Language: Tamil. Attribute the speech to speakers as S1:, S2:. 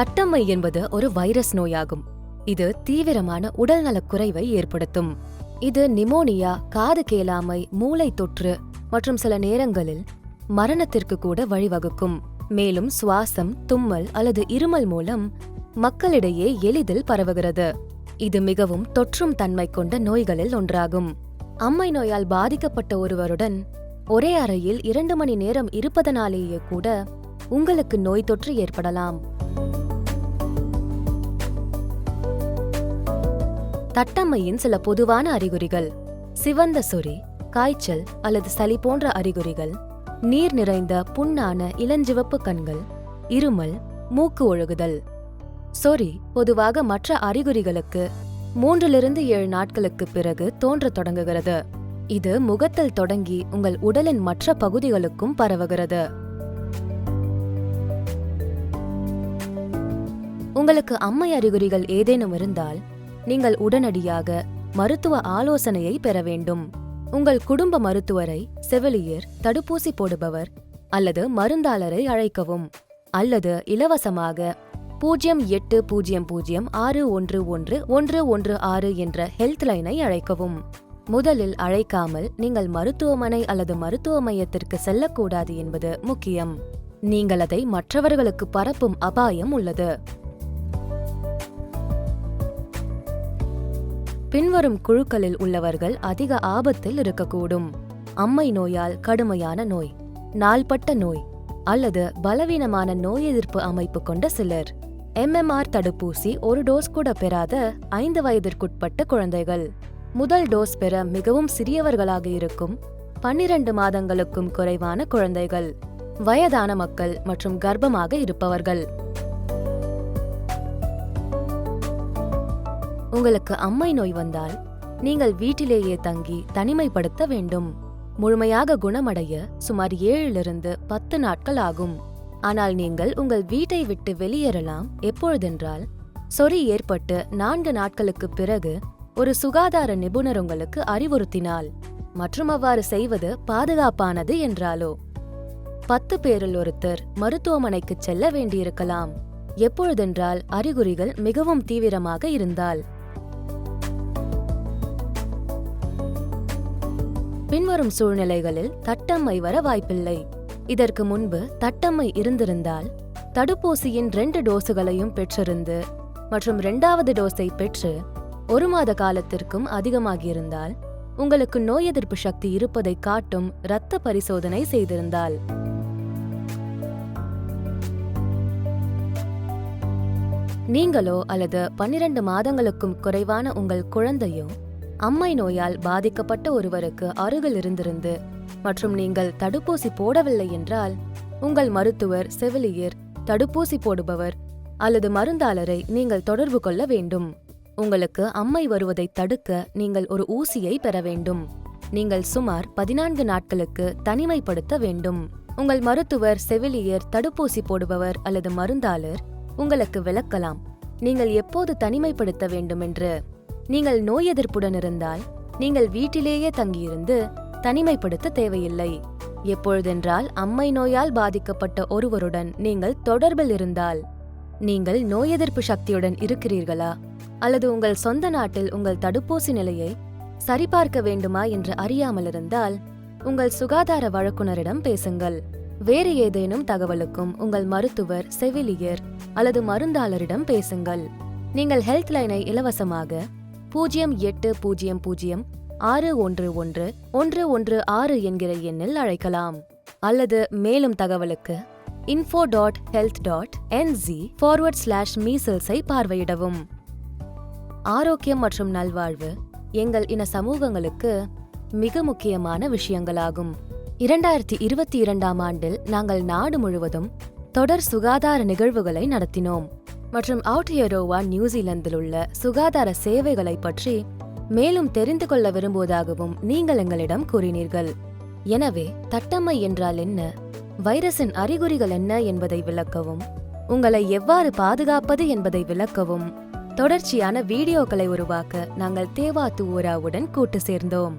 S1: தட்டம்மை என்பது ஒரு வைரஸ் நோயாகும். இது தீவிரமான உடல்நலக் குறைவை ஏற்படுத்தும். இது நிமோனியா காது கேளாமை மூளை தொற்று மற்றும் சில நேரங்களில் மரணத்திற்கு கூட வழிவகுக்கும். மேலும் சுவாசம் தும்மல் அல்லது இருமல் மூலம் மக்களிடையே எளிதில் பரவுகிறது. இது மிகவும் தொற்றும் தன்மை கொண்ட நோய்களில் ஒன்றாகும். அம்மை நோயால் பாதிக்கப்பட்ட ஒருவருடன் ஒரே அறையில் இரண்டு மணி நேரம் இருப்பதனாலேயே கூட உங்களுக்கு நோய் தொற்று ஏற்படலாம். தட்டம்மையின் சில பொதுவான அறிகுறிகள். சிவந்த சொறி காய்ச்சல் அல்லது சளி போன்ற அறிகுறிகள். நீர் நிறைந்த புண்ணான இளஞ்சிவப்பு கண்கள். இருமல் மூக்கு ஒழுகுதல். சொறி பொதுவாக மற்ற அறிகுறிகளுக்கு மூன்றிலிருந்து ஏழு நாட்களுக்கு பிறகு தோன்றத் தொடங்குகிறது. இது முகத்தில் தொடங்கி உங்கள் உடலின் மற்ற பகுதிகளுக்கும் பரவுகிறது. உங்களுக்கு அம்மை அறிகுறிகள் ஏதேனும் இருந்தால் நீங்கள் உடனடியாக மருத்துவ ஆலோசனையை பெற வேண்டும். உங்கள் குடும்ப மருத்துவரை செவிலியர் தடுப்பூசி போடுபவர் அல்லது மருந்தாளரை அழைக்கவும். அல்லது இலவசமாக பூஜ்ஜியம் எட்டு பூஜ்ஜியம் பூஜ்ஜியம் ஆறு ஒன்று ஒன்று ஒன்று ஒன்று ஆறு என்ற ஹெல்த் லைனை அழைக்கவும். முதலில் அழைக்காமல் நீங்கள் மருத்துவமனை அல்லது மருத்துவ மையத்திற்கு செல்லக்கூடாது என்பது முக்கியம். நீங்கள் அதை மற்றவர்களுக்கு பரப்பும் அபாயம் உள்ளது. பின்வரும் குழுக்களில் உள்ளவர்கள் அதிக ஆபத்தில் இருக்கக்கூடும். அம்மை நோயால் கடுமையான நோய் நாள்பட்ட நோய் அல்லது பலவீனமான நோய் எதிர்ப்பு அமைப்பு கொண்ட சிலர். எம்எம்ஆர் தடுப்பூசி ஒரு டோஸ் கூட பெறாத ஐந்து வயதிற்குட்பட்ட குழந்தைகள். முதல் டோஸ் பெற மிகவும் சிறியவர்களாக இருக்கும் பன்னிரண்டு மாதங்களுக்கும் குறைவான குழந்தைகள். வயதான மக்கள் மற்றும் கர்ப்பமாக இருப்பவர்கள். உங்களுக்கு அம்மை நோய் வந்தால் நீங்கள் வீட்டிலேயே தங்கி தனிமைப்படுத்த வேண்டும். முழுமையாக குணமடைய சுமார் ஏழிலிருந்து பத்து நாட்கள் ஆகும். ஆனால் நீங்கள் உங்கள் வீட்டை விட்டு வெளியேறலாம். எப்பொழுதென்றால் சொறி ஏற்பட்டு நான்கு நாட்களுக்கு பிறகு ஒரு சுகாதார நிபுணர் உங்களுக்கு அறிவுறுத்தினால் மற்றும் அவ்வாறு செய்வது பாதுகாப்பானது என்றாலோ. பத்து பேரில் ஒருத்தர் மருத்துவமனைக்கு செல்ல வேண்டியிருக்கலாம். எப்பொழுதென்றால் அறிகுறிகள் மிகவும் தீவிரமாக இருந்தால். பின்வரும் சூழ்நிலைகளில் தட்டம்மை வர வாய்ப்பில்லை. இதற்கு முன்பு தட்டம்மை இருந்திருந்தால் தடுப்பூசியின் ரெண்டு டோஸுகளையும் பெற்றிருந்து மற்றும் இரண்டாவது டோஸை பெற்று ஒரு மாத காலத்திற்கும் அதிகமாகியிருந்தால் உங்களுக்கு நோய் எதிர்ப்பு சக்தி இருப்பதை காட்டும் இரத்த பரிசோதனை செய்திருந்தால். நீங்களோ அல்லது பன்னிரண்டு மாதங்களுக்கும் குறைவான உங்கள் குழந்தையோ அம்மை நோயால் பாதிக்கப்பட்ட ஒருவருக்கு அருகில் இருந்திருந்து மற்றும் நீங்கள் தடுப்பூசி போடவில்லை என்றால் உங்கள் மருத்துவர் செவிலியர் தடுப்பூசி போடுபவர் அல்லது மருந்தாளரை நீங்கள் தொடர்பு கொள்ள வேண்டும். உங்களுக்கு அம்மை வருவதை தடுக்க நீங்கள் ஒரு ஊசியை பெற வேண்டும். நீங்கள் சுமார் பதினான்கு நாட்களுக்கு தனிமைப்படுத்த வேண்டும். உங்கள் மருத்துவர் செவிலியர் தடுப்பூசி போடுபவர் அல்லது மருந்தாளர் உங்களுக்கு விளக்கலாம். நீங்கள் எப்போது தனிமைப்படுத்த வேண்டும் என்று நீங்கள் நோய் எதிர்ப்புடன் இருந்தால் நீங்கள் வீட்டிலேயே தங்கியிருந்து தனிமைப்படுத்த தேவையில்லை. எப்பொழுதென்றால் அம்மை நோயால் பாதிக்கப்பட்ட ஒருவருடன் நீங்கள் தொடர்பில் இருந்தால் நீங்கள் நோய் எதிர்ப்பு சக்தியுடன் இருக்கிறீர்களா? அல்லது உங்கள் சொந்த நாட்டில் உங்கள் தடுப்பூசி நிலையை சரிபார்க்க வேண்டுமா என்று அறியாமல் இருந்தால் உங்கள் சுகாதார வழக்குனரிடம் பேசுங்கள். வேறு ஏதேனும் தகவலுக்கும் உங்கள் மருத்துவர் செவிலியர் அல்லது மருந்தாளரிடம் பேசுங்கள். நீங்கள் ஹெல்த் லைனை இலவசமாக பூஜ்ஜியம் எட்டு பூஜ்ஜியம் பூஜ்ஜியம் ஆறு ஒன்று ஒன்று ஒன்று ஒன்று ஆறு என்கிற எண்ணில் அழைக்கலாம். அல்லது மேலும் தகவலுக்கு info dot health dot NG forward slash மீசல்ஸை பார்வையிடவும். ஆரோக்கியம் மற்றும் நல்வாழ்வு எங்கள் இன சமூகங்களுக்கு மிக முக்கியமான விஷயங்களாகும். இரண்டாயிரத்தி இருபத்தி இரண்டாம் ஆண்டில் நாங்கள் நாடு முழுவதும் தொடர் சுகாதார நிகழ்வுகளை நடத்தினோம். மற்றும் அவுட்ஹியரோவா நியூசிலாந்தில் உள்ள சுகாதார சேவைகளை பற்றி மேலும் தெரிந்து கொள்ள விரும்புவதாகவும் நீங்கள் எங்களிடம் கூறினீர்கள். எனவே தட்டம்மை என்றால் என்ன? வைரஸின் அறிகுறிகள் என்ன என்பதை விளக்கவும் உங்களை எவ்வாறு பாதுகாப்பது என்பதை விளக்கவும். தொடர்ச்சியான வீடியோக்களை உருவாக்க நாங்கள் தேவா தூராவுடன் கூட்டு சேர்ந்தோம்.